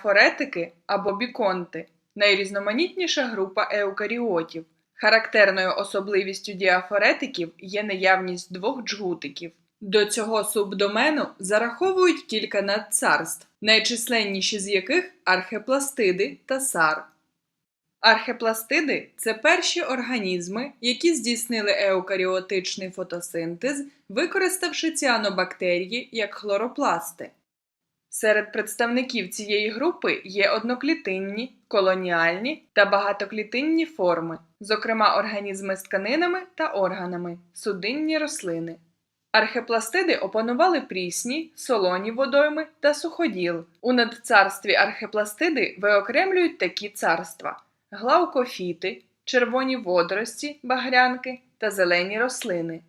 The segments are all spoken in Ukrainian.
Діафоретики або біконти найрізноманітніша група еукаріотів. Характерною особливістю діафоретиків є наявність двох джгутиків. До цього субдомену зараховують кілька надцарств, найчисленніші з яких архепластиди та сар. Архепластиди це перші організми, які здійснили еукаріотичний фотосинтез, використавши ціанобактерії як хлоропласти. Серед представників цієї групи є одноклітинні, колоніальні та багатоклітинні форми, зокрема організми з тканинами та органами, судинні рослини. Архепластиди опанували прісні, солоні водойми та суходіл. У надцарстві архепластиди виокремлюють такі царства: глаукофіти, червоні водорості, багрянки та зелені рослини.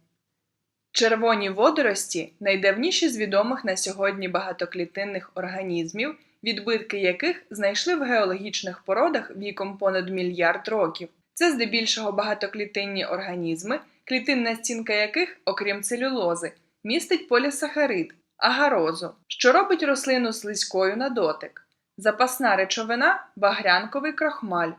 Червоні водорості найдавніші з відомих на сьогодні багатоклітинних організмів, відбитки яких знайшли в геологічних породах віком понад мільярд років. Це здебільшого багатоклітинні організми, клітинна стінка яких, окрім целюлози, містить полісахарид, агарозу, що робить рослину слизькою на дотик. Запасна речовина багрянковий крохмаль.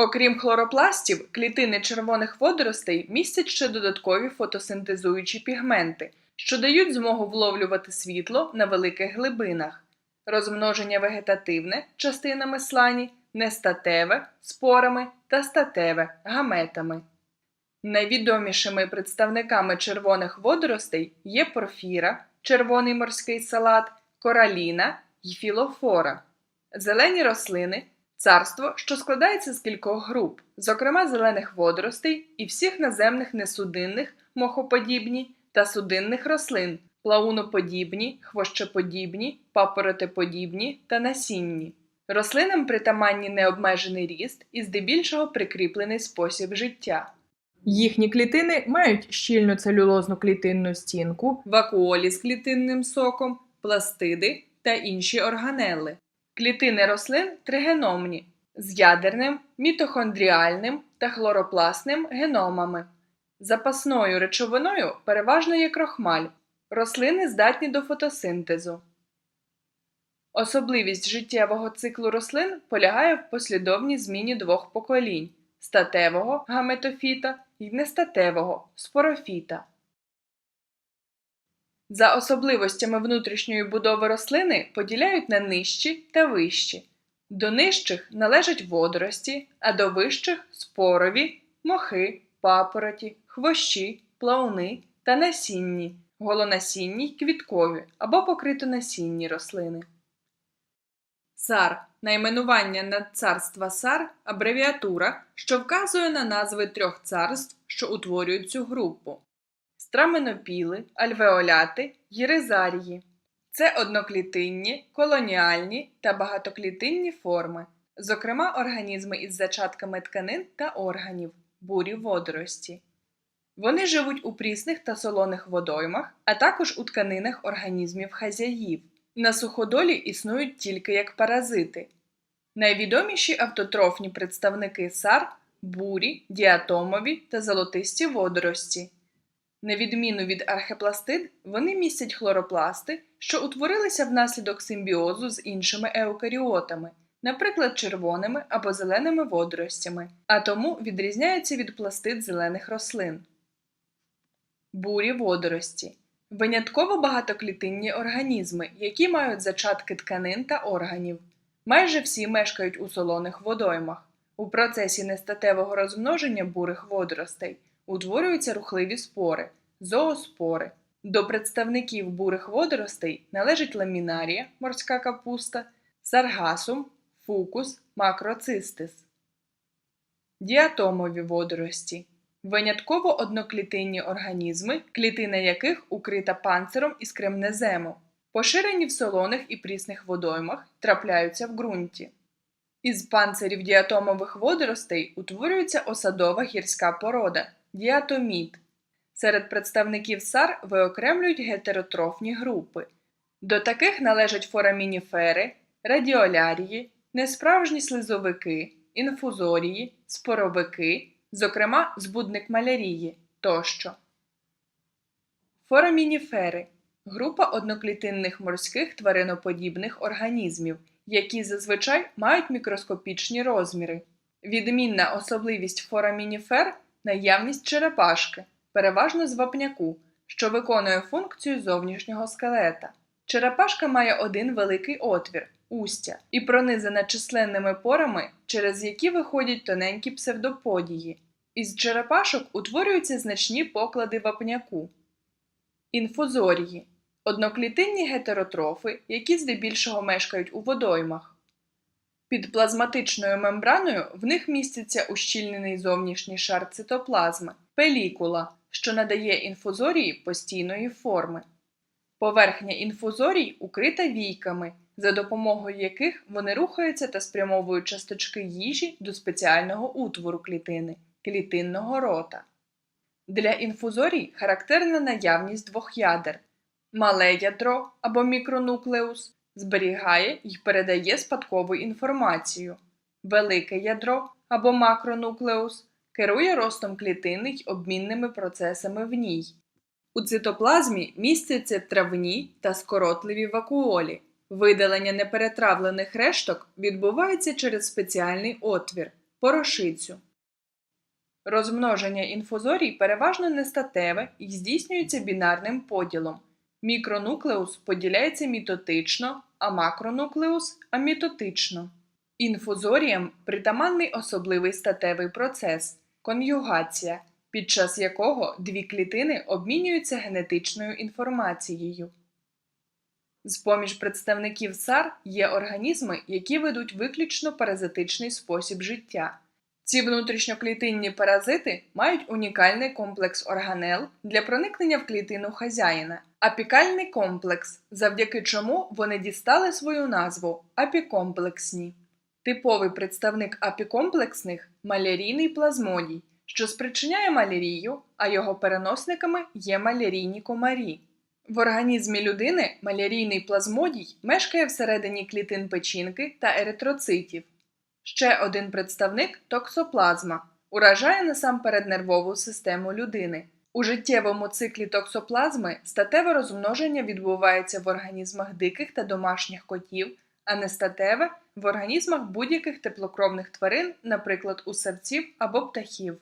Окрім хлоропластів, клітини червоних водоростей містять ще додаткові фотосинтезуючі пігменти, що дають змогу вловлювати світло на великих глибинах, розмноження вегетативне частинами слані, нестатеве спорами та статеве гаметами. Найвідомішими представниками червоних водоростей є порфіра, червоний морський салат, кораліна й філофора. Зелені рослини царство, що складається з кількох груп, зокрема зелених водоростей і всіх наземних несудинних, мохоподібні та судинних рослин, плауноподібні, хвощеподібні, папоротеподібні та насінні. Рослинам притаманні необмежений ріст і здебільшого прикріплений спосіб життя. Їхні клітини мають щільну целюлозну клітинну стінку, вакуолі з клітинним соком, пластиди та інші органели. Клітини рослин тригеномні з ядерним, мітохондріальним та хлоропластним геномами. Запасною речовиною переважно є крохмаль. Рослини здатні до фотосинтезу. Особливість життєвого циклу рослин полягає в послідовній зміні двох поколінь статевого гаметофіта і нестатевого спорофіта. За особливостями внутрішньої будови рослини поділяють на нижчі та вищі. До нижчих належать водорості, а до вищих спорові, мохи, папороті, хвощі, плауни та насінні, голонасінні квіткові або покритонасінні рослини. Сар найменування надцарства сар абревіатура, що вказує на назви трьох царств, що утворюють цю групу страменопіли, альвеоляти, гіризарії. Це одноклітинні, колоніальні та багатоклітинні форми, зокрема організми із зачатками тканин та органів, бурі водорості. Вони живуть у прісних та солоних водоймах, а також у тканинах організмів хазяїв. На суходолі існують тільки як паразити. Найвідоміші автотрофні представники сар бурі, діатомові та золотисті водорості. На відміну від архепластид, вони містять хлоропласти, що утворилися внаслідок симбіозу з іншими еукаріотами, наприклад, червоними або зеленими водоростями, а тому відрізняються від пластид зелених рослин. Бурі водорості винятково багатоклітинні організми, які мають зачатки тканин та органів. Майже всі мешкають у солоних водоймах. У процесі нестатевого розмноження бурих водоростей утворюються рухливі спори, зооспори. До представників бурих водоростей належить ламінарія, морська капуста, саргасум, фукус, макроцистис. Діатомові водорості винятково одноклітинні організми, клітина яких укрита панциром із кремнезему, поширені в солоних і прісних водоймах, трапляються в ґрунті. Із панцирів діатомових водоростей утворюється осадова гірська порода діатоміт. Серед представників сар виокремлюють гетеротрофні групи. До таких належать форамініфери, радіолярії, несправжні слизовики, інфузорії, споровики, зокрема збудник малярії тощо. Форамініфери група одноклітинних морських твариноподібних організмів, які зазвичай мають мікроскопічні розміри. Відмінна особливість форамініфер наявність черепашки, переважно з вапняку, що виконує функцію зовнішнього скелета. Черепашка має один великий отвір устя і пронизана численними порами, через які виходять тоненькі псевдоподії. Із черепашок утворюються значні поклади вапняку. Інфузорії одноклітинні гетеротрофи, які здебільшого мешкають у водоймах. Під плазматичною мембраною в них міститься ущільнений зовнішній шар цитоплазми пелікула, що надає інфузорії постійної форми. Поверхня інфузорій укрита війками, за допомогою яких вони рухаються та спрямовують часточки їжі до спеціального утвору клітини клітинного рота. Для інфузорій характерна наявність двох ядер. Мале ядро або мікронуклеус зберігає і передає спадкову інформацію. Велике ядро або макронуклеус керує ростом клітини й обмінними процесами в ній. У цитоплазмі містяться травні та скоротливі вакуолі. Видалення неперетравлених решток відбувається через спеціальний отвір порошицю. Розмноження інфузорій переважно нестатеве і здійснюється бінарним поділом. Мікронуклеус поділяється мітотично, а макронуклеус амітотично. Інфузоріям притаманний особливий статевий процес конюгація, під час якого дві клітини обмінюються генетичною інформацією. З-поміж представників САР є організми, які ведуть виключно паразитичний спосіб життя. Ці внутрішньоклітинні паразити мають унікальний комплекс органел для проникнення в клітину хазяїна, апікальний комплекс, завдяки чому вони дістали свою назву апікомплексні. Типовий представник апікомплексних малярійний плазмодій, що спричиняє малярію, а його переносниками є малярійні комарі. В організмі людини малярійний плазмодій мешкає всередині клітин печінки та еритроцитів. Ще один представник токсоплазма уражає насамперед нервову систему людини. У життєвому циклі токсоплазми статеве розмноження відбувається в організмах диких та домашніх котів, а не статеве в організмах будь-яких теплокровних тварин, наприклад, у савців або птахів.